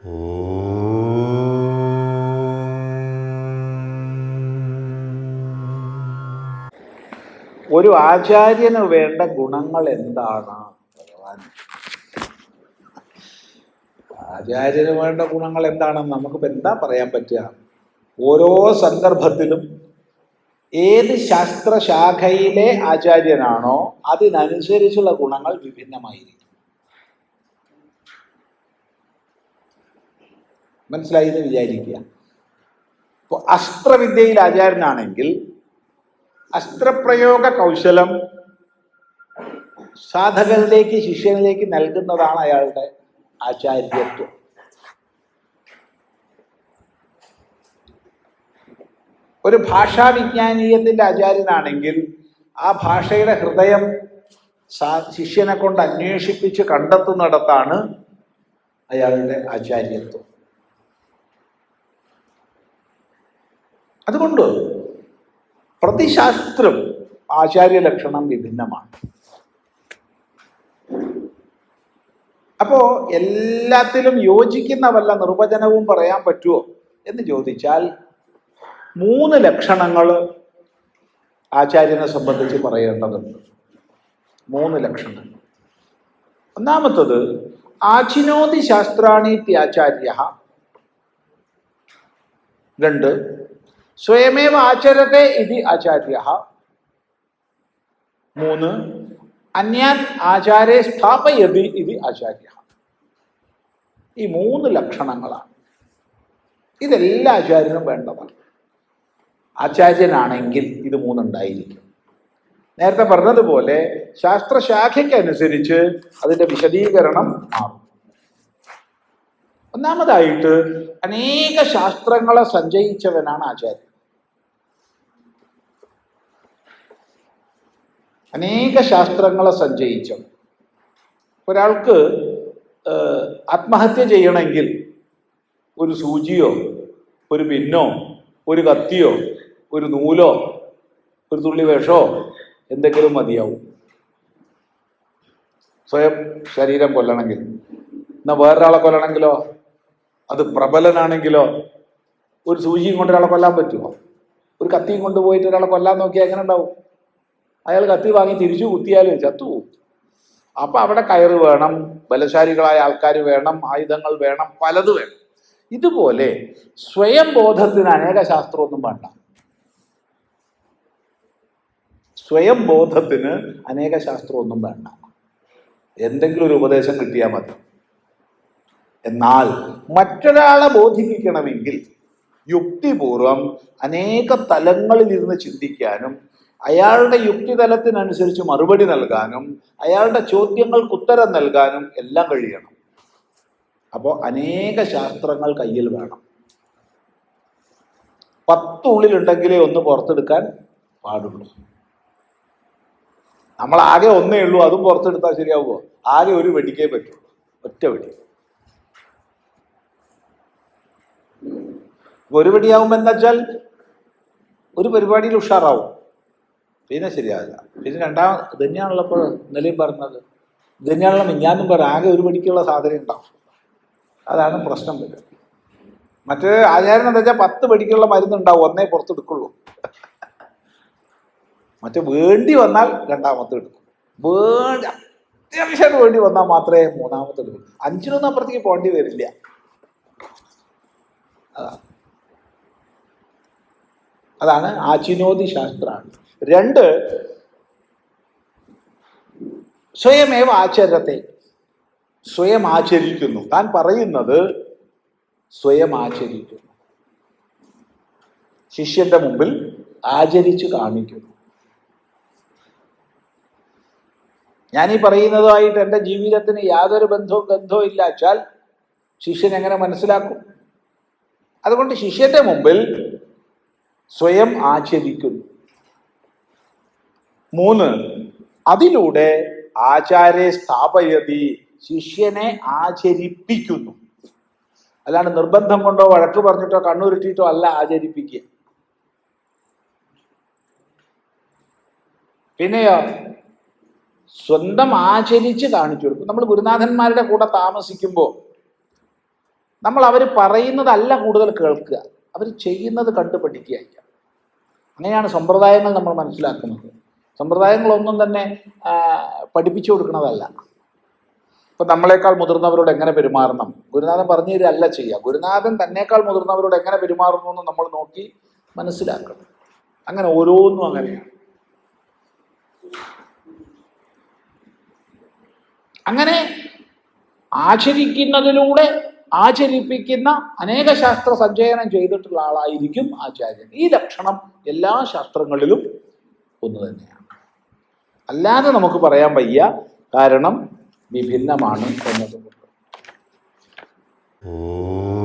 ഒരു ആചാര്യന് വേണ്ട ഗുണങ്ങൾ എന്താണ് ഭഗവാൻ? ആചാര്യന് വേണ്ട ഗുണങ്ങൾ എന്താണെന്ന് നമുക്കിപ്പോൾ എന്താ പറയാൻ പറ്റുക? ഓരോ സന്ദർഭത്തിലും ഏത് ശാസ്ത്രശാഖയിലെ ആചാര്യനാണോ അതിനനുസരിച്ചുള്ള ഗുണങ്ങൾ വിഭിന്നമായിരിക്കും. മനസ്സിലായി എന്ന് വിചാരിക്കുക. ഇപ്പോൾ അസ്ത്രവിദ്യയിൽ ആചാര്യനാണെങ്കിൽ അസ്ത്രപ്രയോഗ കൗശലം സാധകനിലേക്ക് ശിഷ്യനിലേക്ക് നൽകുന്നതാണ് അയാളുടെ ആചാര്യത്വം. ഒരു ഭാഷാ വിജ്ഞാനീയത്തിന്റെ ആചാര്യനാണെങ്കിൽ ആ ഭാഷയുടെ ഹൃദയം ശിഷ്യനെ കൊണ്ട് അന്വേഷിപ്പിച്ച് കണ്ടെത്തുന്നിടത്താണ് അയാളുടെ ആചാര്യത്വം. അതുകൊണ്ട് പ്രതിശാസ്ത്രം ആചാര്യ ലക്ഷണം വിഭിന്നമാണ്. അപ്പോൾ എല്ലാത്തിലും യോജിക്കുന്ന വല്ല നിർവചനവും പറയാൻ പറ്റുമോ എന്ന് ചോദിച്ചാൽ മൂന്ന് ലക്ഷണങ്ങൾ ആചാര്യനെ സംബന്ധിച്ച് പറയേണ്ടതുണ്ട്. മൂന്ന് ലക്ഷണങ്ങൾ. ഒന്നാമത്തത് ആചിനോതി ശാസ്ത്രാണീത്യാചാര്യ രണ്ട് സ്വയമേവ ആചരത്തെ ഇതി ആചാര്യ മൂന്ന് അന്യാൻ ആചാരെ സ്ഥാപയതി ഇത് ആചാര്യ ഈ മൂന്ന് ലക്ഷണങ്ങളാണ്. ഇതെല്ലാ ആചാര്യനും വേണ്ടതാണ്. ആചാര്യനാണെങ്കിൽ ഇത് മൂന്നുണ്ടായിരിക്കും. നേരത്തെ പറഞ്ഞതുപോലെ ശാസ്ത്രശാഖയ്ക്കനുസരിച്ച് അതിന്റെ വിശദീകരണം മാറും. ഒന്നാമതായിട്ട് അനേക ശാസ്ത്രങ്ങളെ സഞ്ചയിച്ചവനാണ് ആചാര്യൻ. അനേക ശാസ്ത്രങ്ങളെ സഞ്ചയിച്ചു. ഒരാൾക്ക് ആത്മഹത്യ ചെയ്യണമെങ്കിൽ ഒരു സൂചിയോ ഒരു പിന്നോ ഒരു കത്തിയോ ഒരു നൂലോ ഒരു തുള്ളി വേഷമോ എന്തെങ്കിലും മതിയാവും. സ്വയം ശരീരം കൊല്ലണമെങ്കിൽ. എന്നാൽ വേറൊരാളെ കൊല്ലണമെങ്കിലോ? അത് പ്രബലനാണെങ്കിലോ? ഒരു സൂചിയും കൊണ്ട് ഒരാളെ കൊല്ലാൻ പറ്റുമോ? ഒരു കത്തിയും കൊണ്ടുപോയിട്ട് ഒരാളെ കൊല്ലാൻ നോക്കിയാൽ എങ്ങനെ ഉണ്ടാവും? അയാൾ കത്തി വാങ്ങി തിരിച്ചു കുത്തിയാലും ചത്തുപോകും അപ്പൊ അവിടെ കയറ് വേണം ബലശാലികളായ ആൾക്കാർ വേണം ആയുധങ്ങൾ വേണം പലത് വേണം. ഇതുപോലെ സ്വയം ബോധത്തിന് അനേക ശാസ്ത്രമൊന്നും വേണ്ട. സ്വയം ബോധത്തിന് അനേക ശാസ്ത്രമൊന്നും വേണ്ട. എന്തെങ്കിലും ഒരു ഉപദേശം കിട്ടിയാൽ മതി. എന്നാൽ മറ്റൊരാളെ ബോധിപ്പിക്കണമെങ്കിൽ യുക്തിപൂർവം അനേക തലങ്ങളിൽ ഇരുന്ന് ചിന്തിക്കാനും അയാളുടെ യുക്തിതലത്തിനനുസരിച്ച് മറുപടി നൽകാനും അയാളുടെ ചോദ്യങ്ങൾക്ക് ഉത്തരം നൽകാനും എല്ലാം കഴിയണം. അപ്പോൾ അനേക ശാസ്ത്രങ്ങൾ കയ്യിൽ വേണം. പത്തുള്ളിലുണ്ടെങ്കിലേ ഒന്ന് പുറത്തെടുക്കാൻ പാടുള്ളൂ. നമ്മൾ ആകെ ഒന്നേ ഉള്ളൂ അതും പുറത്തെടുത്താൽ ശരിയാവുമോ ആകെ ഒരു വെടിക്കേ പറ്റുള്ളൂ ഒറ്റ വെടി. ഒരു വെടിയാവുമ്പോൾ എന്താ വെച്ചാൽ ഒരു പരിപാടിയിൽ ഉഷാറാവും. പിന്നെ ശരിയാവില്ല പിന്നെ രണ്ടാം ധന്യാണുള്ളപ്പോൾ ഇന്നലെയും പറഞ്ഞത്. ധന്യാണുള്ള മിഞ്ഞാന്നും പറ ആകെ ഒരു പടിക്കുള്ള സാധനം ഉണ്ടാവും. അതാണ് പ്രശ്നം വരും മറ്റേ ആചാരം എന്താ വെച്ചാൽ പത്ത് പടിക്കുള്ള മരുന്നുണ്ടാവും ഒന്നേ പുറത്തെടുക്കുള്ളൂ. മറ്റേ വേണ്ടി വന്നാൽ രണ്ടാമത്തെ എടുക്കും. വേണ്ടി അത്യാവശ്യം വേണ്ടി വന്നാൽ മാത്രമേ മൂന്നാമത്തെ എടുക്കൂ. അഞ്ചിനൊന്നും അപ്പുറത്തേക്ക് പോകേണ്ടി വരില്ല. അതാണ്. അതാണ് ആചിനോതി ശാസ്ത്രമാണ് രണ്ട് സ്വയമേവ ആചരത്തെ. സ്വയം ആചരിക്കുന്നു. താൻ പറയുന്നത് സ്വയം ആചരിക്കുന്നു. ശിഷ്യന്റെ മുമ്പിൽ ആചരിച്ചു കാണിക്കുന്നു. ഈ പറയുന്നതുമായിട്ട് എന്റെ ജീവിതത്തിന് യാതൊരു ബന്ധവും ബന്ധവും ഇല്ല. വെച്ചാൽ ശിഷ്യൻ എങ്ങനെ മനസ്സിലാക്കും? അതുകൊണ്ട് ശിഷ്യന്റെ മുമ്പിൽ സ്വയം ആചരിക്കുന്നു. മൂന്ന്. അതിലൂടെ ആചാരെ സ്ഥാപയതി ശിഷ്യനെ ആചരിപ്പിക്കുന്നു. അല്ലാണ്ട് നിർബന്ധം കൊണ്ടോ വഴക്ക് പറഞ്ഞിട്ടോ കണ്ണുരുട്ടിയിട്ടോ അല്ല ആചരിപ്പിക്കുക. പിന്നെയോ? സ്വന്തം ആചരിച്ച് കാണിച്ചു കൊടുക്കും. നമ്മൾ ഗുരുനാഥന്മാരുടെ കൂടെ താമസിക്കുമ്പോൾ നമ്മൾ അവർ പറയുന്നതല്ല കൂടുതൽ കേൾക്കുക. അവർ ചെയ്യുന്നത് കണ്ടു പഠിക്കുക. അങ്ങനെയാണ് സമ്പ്രദായങ്ങൾ നമ്മൾ മനസ്സിലാക്കുന്നത്. സമ്പ്രദായങ്ങളൊന്നും തന്നെ പഠിപ്പിച്ചു കൊടുക്കുന്നതല്ല ഇപ്പം നമ്മളെക്കാൾ മുതിർന്നവരോട് എങ്ങനെ പെരുമാറണം? ഗുരുനാഥൻ പറഞ്ഞു തരികയല്ല ചെയ്യുക. ഗുരുനാഥൻ തന്നെക്കാൾ മുതിർന്നവരോട് എങ്ങനെ പെരുമാറുന്നു എന്ന് നമ്മൾ നോക്കി മനസ്സിലാക്കണം. അങ്ങനെ ഓരോന്നും അങ്ങനെയാണ്. അങ്ങനെ ആചരിക്കുന്നതിലൂടെ ആചരിപ്പിക്കുന്ന അനേക ശാസ്ത്ര സഞ്ചയനം ചെയ്തിട്ടുള്ള ആളായിരിക്കും ആചാര്യൻ. ഈ ലക്ഷണം എല്ലാ ശാസ്ത്രങ്ങളിലും ഒന്ന് തന്നെയാണ്. അല്ലാതെ നമുക്ക് പറയാൻ വയ്യ. കാരണം വിഭിന്നമാണ് എന്നതുകൊണ്ട്. ഓ.